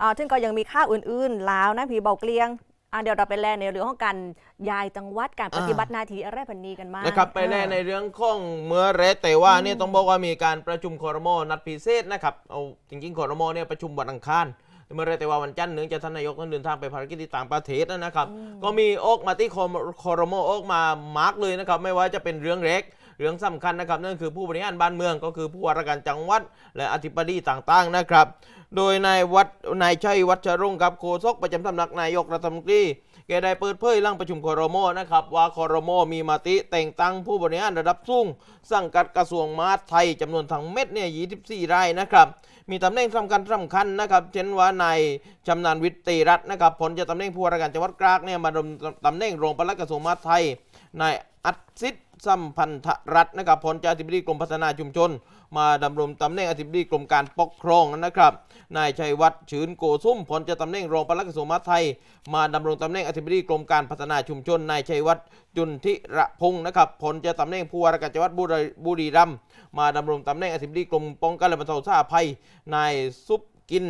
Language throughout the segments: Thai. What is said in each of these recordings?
อ่าซึ่งก็ยังมีค่าอื่นๆลาวนะผีเบาเกลียงอ่าเดี๋ยวเราไปแลในเรื่องของการย้ายจังหวัดการปฏิบัติหน้าที่อะไรพันนี้กันมากนะครับไปแน่ในเรื่องของเมื่อเรสแต่ว่าเนี่ยต้องบอกว่ามีการประชุมคอรมอนัดพิเศษนะครับเอาจริงๆคอรมอเนี่ยประชุมวันอังคารเมื่อเรสแต่ว่าวันจันทร์เนื่องจากท่านนายกต้องเดินทางไปภารกิจที่ต่างประเทศนะครับ ก็มีออกมาที่คอรมอออกมามาร์กเลยนะครับ ไม่ว่าจะเป็นเรื่องเล็ก เรื่องสำคัญนะครับนั่นคือผู้บริหารบ้านเมืองก็คือผู้ว่าราชการจังหวัด และอธิบดีต่างๆนะครับ โดยนายวัดนายชัยวัชรงค์ครับโฆษกประจำสำนักนายกรัฐมนตรีแกได้เปิดเผยหลังประชุมคอรมอนะครับว่าคอรมอมีมติแต่งตั้งผู้บริหารระดับสูงสังกัดกระทรวงมหาดไทยจำนวนทั้งเม็ดเนี่ย24 รายนะครับมีตำแหน่งสำคัญสำคัญนะครับ เช่นว่านายชำนาญวิทย์ตรีรัตน์นะครับผลจากตำแหน่งผู้ว่าราชการจังหวัดตรากเนี่ยมาดำตำแหน่งรองปลัดกระทรวงมหาดไทยนายอัศสิทธิ์ สัมพันธรัตน์นะครับผลจากอธิบดีกรมพัฒนาชุมชน มาดำรงตำแหน่งอธิบดีกรมการปกครองนะครับนายชัยวัฒน์ชืนโกซุ่มผลจากตำแหน่งรองปลัดกระทรวงมหาดไทย มาดำรงตำแหน่งอธิบดีกรมการพัฒนาชุมชนนายชัยวัฒน์จุนทิระพงศ์นะครับผลจากตำแหน่งผู้ว่าราชการจังหวัดบุรีรัมย์มาดำรงตำแหน่งอธิบดีกรมป้องกันและบรรเทาสาภัยนายซุปกิน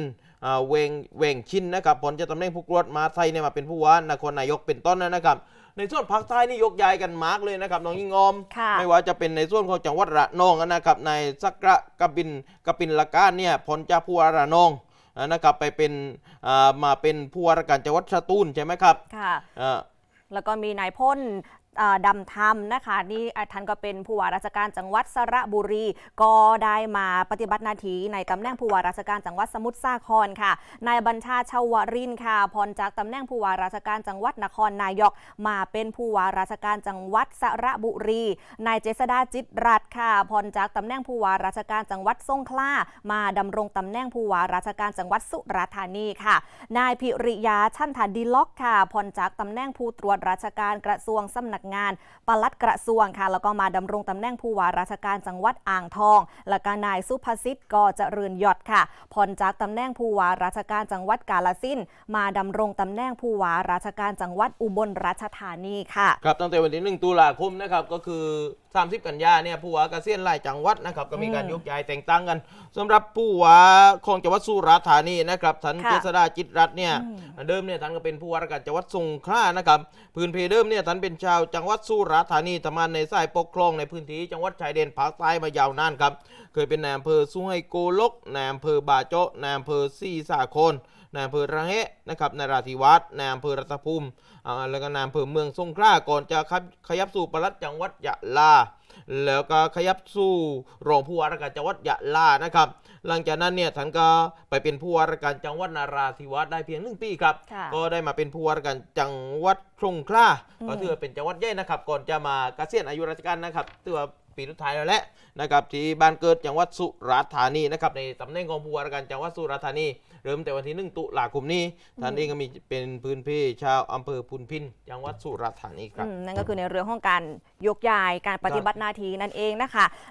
เวงเวงชินนะครับผลจากตำแหน่งผู้กรวดมหาไทยเนี่ยมาเป็นผู้ว่านครนายกเป็นต้นนะครับ ในส่วนภาคใต้นี่ยกย้ายกันมากเลยนะครับน้องยิ่งงอม ค่ะไม่ว่าจะเป็นในส่วนของจังหวัดระนองนะครับในายสักระกบินกบินละก้านเนี่ยผลจากผู้ว่าระนองนะครับไปเป็นอ่ามาเป็นผู้ว่าราชการจังหวัดสตูลใช่ไหมครับค่ะ อ่า แล้วก็มีนายพ่นอ่า ดำธรรมนะคะนี่ท่านก็เป็นผู้ว่าราชการจังหวัดสระบุรี ก็ได้มาปฏิบัติหน้าที่ในตำแหน่งผู้ว่าราชการจังหวัดสมุทรสาครค่ะนายบัญชาชาวรินค่ะพรจากตำแหน่งผู้ว่าราชการจังหวัดนครนายก มาเป็นผู้ว่าราชการจังหวัดสระบุรีนายเจษดาจิตรัตน์ค่ะพรจากตำแหน่งผู้ว่าราชการจังหวัดสงขลามาดำรงตำแหน่งผู้ว่าราชการจังหวัดสุราษฎร์ธานีค่ะ นายพิริยาชันธาดีล็อกค่ะพรจากตำแหน่งผู้ตรวจราชการกระทรวงสำนักงานปลัดกระทรวงค่ะ แล้วก็มาดำรงตำแหน่งผู้ว่าราชการจังหวัดอ่างทอง และก็นายสุภสิทธิ์ก็เจริญยอดค่ะพรจากตำแหน่งผู้ว่าราชการจังหวัดกาลสินมาดำรงตำแหน่งผู้ว่าราชการจังหวัดอุบลราชธานีค่ะ ครับตั้งแต่วันที่1ตุลาคมนะครับก็คือ30 กันยาเนี่ยผู้ว่าเกษียณหลายจังหวัดนะครับก็มีการอืมยกย้ายแต่งตั้งกันสำหรับผู้ว่าของจังหวัดสุราษฎร์ธานีนะครับท่านค่ะเจษดาจิตรัตน์เนี่ยอืมเดิมเนี่ยท่านก็เป็นผู้ว่าราชการจังหวัดสงขลานะครับพื้นเพเดิมเนี่ยท่านเป็นชาวจังหวัดสุราษฎร์ธานีทำงานในสายปกครองในพื้นที่จังหวัดชายแดนภาคใต้มายาวนานครับเคยเป็นนายอำเภอสุไหงโกลกนายอำเภอบาโจะนายอำเภอซีสาโคน นายอำเภอระแหะนะครับนายราธิวัฒน์นายอำเภอรัตภูมิอ่าแล้วก็นายอำเภอเมืองสงขลาก่อนจะครับขยับสู่ปลัดจังหวัดยะลาแล้วก็ขยับสู่รองผู้ว่าราชการจังหวัดยะลานะครับ หลังจากนั้นเนี่ยท่านก็ไปเป็นผู้ว่าราชการจังหวัดนาราธิวาสได้เพียงหนึ่งปีครับค่ะก็ได้มาเป็นผู้ว่าราชการจังหวัดสงขลาอืมก็ถือว่าเป็นจังหวัดใหญ่นะครับ ก่อนจะมาเกษียณอายุราชการนะครับถือว่า ปีสุดท้ายแล้วแหละนะครับที่บ้านเกิดจังหวัดสุราษฎร์ธานีนะครับในตำแหน่งของผู้ว่าราชการจังหวัดสุราษฎร์ธานี เริ่มแต่วันที่หนึ่งตุลาคมนี้ท่านเองก็มีเป็นพื้นเพชาวอำเภอพุนพินจังหวัดสุราษฎร์ธานีครับนั่นก็คือในเรื่องของการยกย้ายการปฏิบัติหน้าที่นั่นเองนะคะ